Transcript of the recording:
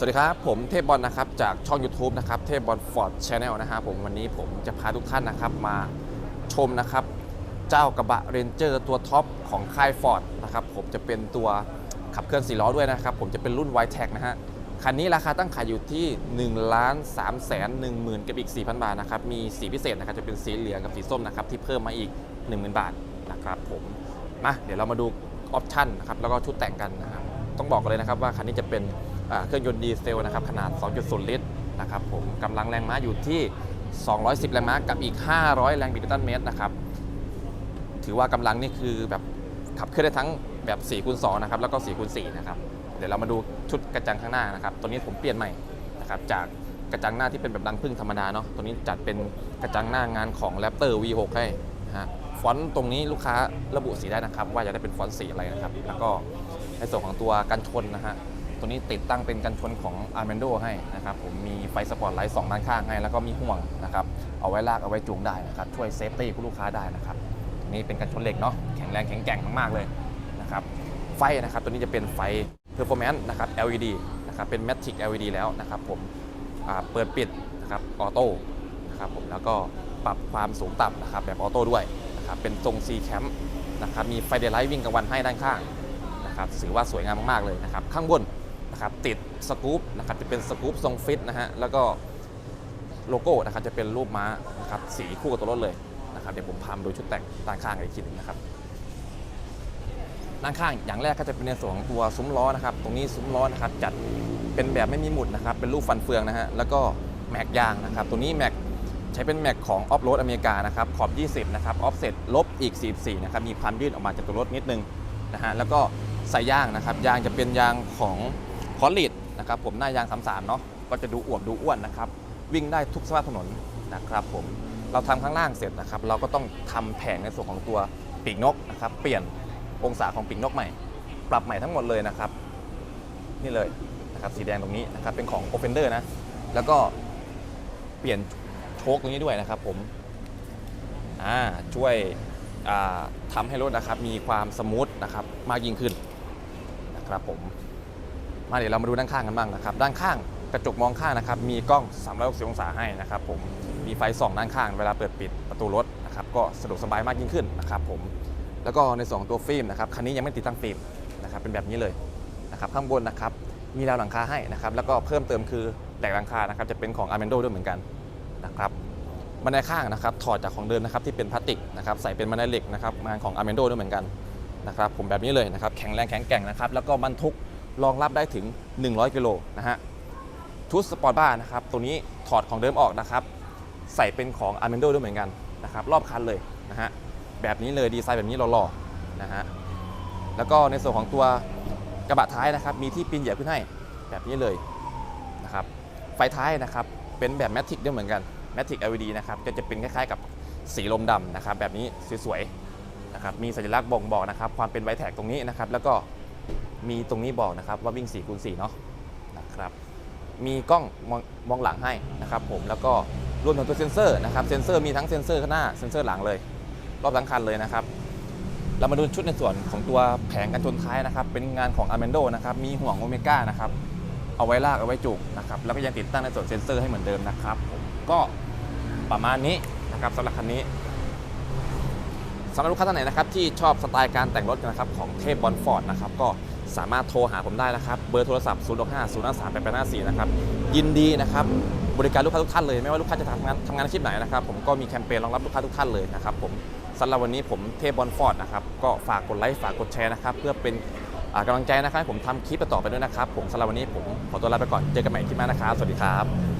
สวัสดีครับ ผมเทพบอลนะครับ จากช่อง YouTube นะครับ เทพบอลฟอร์ดชาแนลนะฮะผมวันนี้ผมจะพาทุกท่านนะครับมาชมนะครับ เจ้ากระบะเรนเจอร์ตัวท็อปของค่ายฟอร์ดนะครับผมจะเป็นตัวขับเคลื่อน4ล้อด้วยนะครับ ผมจะเป็นรุ่น y t e c นะฮะคันนี้ราคาตั้งขายอยู่ที่1ล้าน3แสน1หมื่นกับอีก 4,000 บาทนะครับ มีสีพิเศษนะครับจะเป็นสีเหลืองกับสีส้มนะครับที่เพิ่มมาอีก 10,000 บาทนะครับผมมาเดี๋ยวเรามาดูออปชั่นนะครับแล้วก็ชุดแต่งกันนะครับต้องบอกกันเลยนะครับว่าคันนี้จะเป็น เครื่องยนต์ดีเซลนะครับขนาด 2.0 ลิตรนะครับผมกำลังแรงม้าอยู่ที่ 210 แรงม้ากับอีก 500 แรงบิดนิวตันเมตรนะครับถือว่ากำลังนี่คือแบบขับเคลื่อนได้ทั้งแบบ4คูณ2นะครับแล้วก็4คูณ4นะครับเดี๋ยวเรามาดูชุดกระจังข้างหน้านะครับตัวนี้ผมเปลี่ยนใหม่นะครับจากกระจังหน้าที่เป็นแบบดังพึ่งธรรมดาเนาะตัวนี้จัดเป็นกระจังหน้างานของ Raptor V6 ให้ฮะฟอนต์ตรงนี้ลูกค้าระบุสีได้นะครับ ว่าจะได้เป็นฟอนต์สีอะไรนะครับ แล้วก็ในส่วนของตัวกันชนนะฮะ ตัวนี้ติดตั้งเป็นกันชนของ a r m a n d o ให้นะครับผมมีไฟสปอร์ตไลท์สองด้านข้างให้ แล้วก็มีห่วงนะครับเอาไว้ลากเอาไว้จูงได้นะครับช่วยเซฟตี้ผู้ลูกค้าได้นะครับตัวนี้เป็นกันชนเหล็กเนาะแข็งแรงแข็งแกร่งมากๆเลยนะครับไฟนะครับตัวนี้จะเป็นไฟ Performance นะครับ LED นะครับเป็น Matic LED แล้วนะครับผมเปิดปิดนะครับออโต้นะครับผมแล้วก็ปรับความสูงต่ำนะครับแบบออโต้ด้วยนะครับเป็นทรง C Cam นะครับมีไฟเดลไลท์วิ่งกลางวันให้ด้านข้างนะครับถือว่าสวยงามมากๆเลยนะครับ ข้างบน นะครับติดสกู๊ปนะครับจะเป็นสกู๊ปทรงฟิตนะฮะแล้วก็โลโก้นะครับจะเป็นรูปม้านะครับสีคู่กับตัวรถเลยนะครับเดี๋ยวผมพามาดูชุดแต่งด้านข้างอีกทีหนึงนะครับด้านข้างอย่างแรกก็จะเป็นในส่วนของตัวซุ้มล้อนะครับตรงนี้ซุ้มล้อนะครับจัดเป็นแบบไม่มีหมุดนะครับเป็นรูปฟันเฟืองนะฮะแล้วก็แม็กยางนะครับตัวนี้แม็กใช้เป็นแม็กของออฟโรดอเมริกานะครับขอบ 20 นะครับออฟเซ็ตลบอีก 44 นะครับมีความยืดออกมาจากตัวรถนิดนึงนะฮะแล้วก็ใส่ยางนะครับยางจะเป็นยางของ คอลลิดนะครับผมหน้ายาง 33 เนาะก็จะดูอวบดูอ้วนนะครับ วิ่งได้ทุกสภาพถนนนะครับผมเราทำข้างล่างเสร็จนะครับ เราก็ต้องทำแผงในส่วนของตัวปีกนกนะครับ เปลี่ยนองศาของปีกนกใหม่ ปรับใหม่ทั้งหมดเลยนะครับ นี่เลยนะครับสีแดงตรงนี้นะครับเป็นของ o f f e n d e r นะ แล้วก็เปลี่ยนโชคตรงนี้ด้วยนะครับผมอ่าช่วยอ่าทำให้รถนะครับมีความสมูทนะครับมากยิ่งขึ้นนะครับผม มาเดี๋ยวเรามาดูด้านข้างกันบ้างนะครับ ด้านข้างกระจกมองข้างนะครับ มีกล้อง 360 องศาให้นะครับผม มีไฟส่องด้านข้างเวลาเปิดปิดประตูรถนะครับ ก็สะดวกสบายมากยิ่งขึ้นนะครับผม แล้วก็ในส่วนของตัวฟิล์มนะครับ คันนี้ยังไม่ติดตั้งฟิล์มนะครับ เป็นแบบนี้เลยนะครับข้างบนนะครับ มีราวหลังคาให้นะครับ แล้วก็เพิ่มเติมคือแหลกหลังคานะครับ จะเป็นของ a r m a n d o ด้วยเหมือนกันนะครับบันไดข้างนะครับ ถอดจากของเดิมนะครับที่เป็นพลาสติกนะครับ ใส่เป็นบันไดเหล็กนะครับ งานของ a r m a n d o ด้วยเหมือนกันนะครับ ผมแบบนี้เลยนะครับ แข็งแรงแข็งแกร่งนะครับ แล้วก็บรรทุก รองรับได้ถึง 100 กิโลนะฮะชุดสปอร์ตบ้านะครับตัวนี้ถอดของเดิมออกนะครับ ใส่เป็นของ a r m a n d o ด้วยเหมือนกันนะครับรอบคันเลยนะฮะแบบนี้เลยดีไซน์แบบนี้หล่อๆนะฮะแล้วก็ในส่วนของตัวกระบะท้ายนะครับ มีที่ปีนเหยียบขึ้นให้แบบนี้เลยนะครับไฟท้ายนะครับเป็นแบบแมทริกด้วยเหมือนกัน Matic LED นะครับก็จะเป็นคล้ายๆกับสีลมดำนะครับแบบนี้สวยๆนะครับมีสัญลักษณ์บ่งบอกนะครับความเป็นไวแท็กตรงนี้นะครับแล้วก็ มีตรงนี้บอกนะครับว่าวิ่ง4คูณ4เนาะนะครับมีกล้องมองมองหลังให้นะครับผมแล้วก็รวมถึงตัวเซ็นเซอร์นะครับเซ็นเซอร์มีทั้งเซ็นเซอร์ข้างหน้าเซ็นเซอร์หลังเลย รอบทั้งคันเลยนะครับ เรามาดูชุดในส่วนของตัวแผงกันชนท้ายนะครับ เป็นงานของ a r m a n d o นะครับมีห่วงโอเมก้านะครับเอาไว้ลากเอาไว้จุกนะครับแล้วก็ยังติดตั้งในส่วนเซ็นเซอร์ให้เหมือนเดิมนะครับ ก็ประมาณนี้นะครับสำหรับคันนี้ สำหรับลูกค้าท่านไหนนะครับที่ชอบสไตล์การแต่งรถนะครับของเทพบอลฟอร์ดนะครับก็สามารถโทรหาผมได้นะครับเบอร์โทรศัพท์ 0 6 5 0 5 3 8 8 5 4 นะครับยินดีนะครับบริการลูกค้าทุกท่านเลย ไม่ว่าลูกค้าจะทำงานทำงานอาชีพไหนนะครับผมก็มีแคมเปญรองรับลูกค้าทุกท่านเลยนะครับผมสำหรับวันนี้ผมเทพบอลฟอร์ดนะครับก็ฝากกดไลค์ฝากกดแชร์นะครับเพื่อเป็นกำลังใจนะครับผมทำคลิปต่อไปด้วยนะครับผมสำหรับวันนี้ผมขอตัวลาไปก่อนเจอกันใหม่คลิปหน้านะครับสวัสดีครับ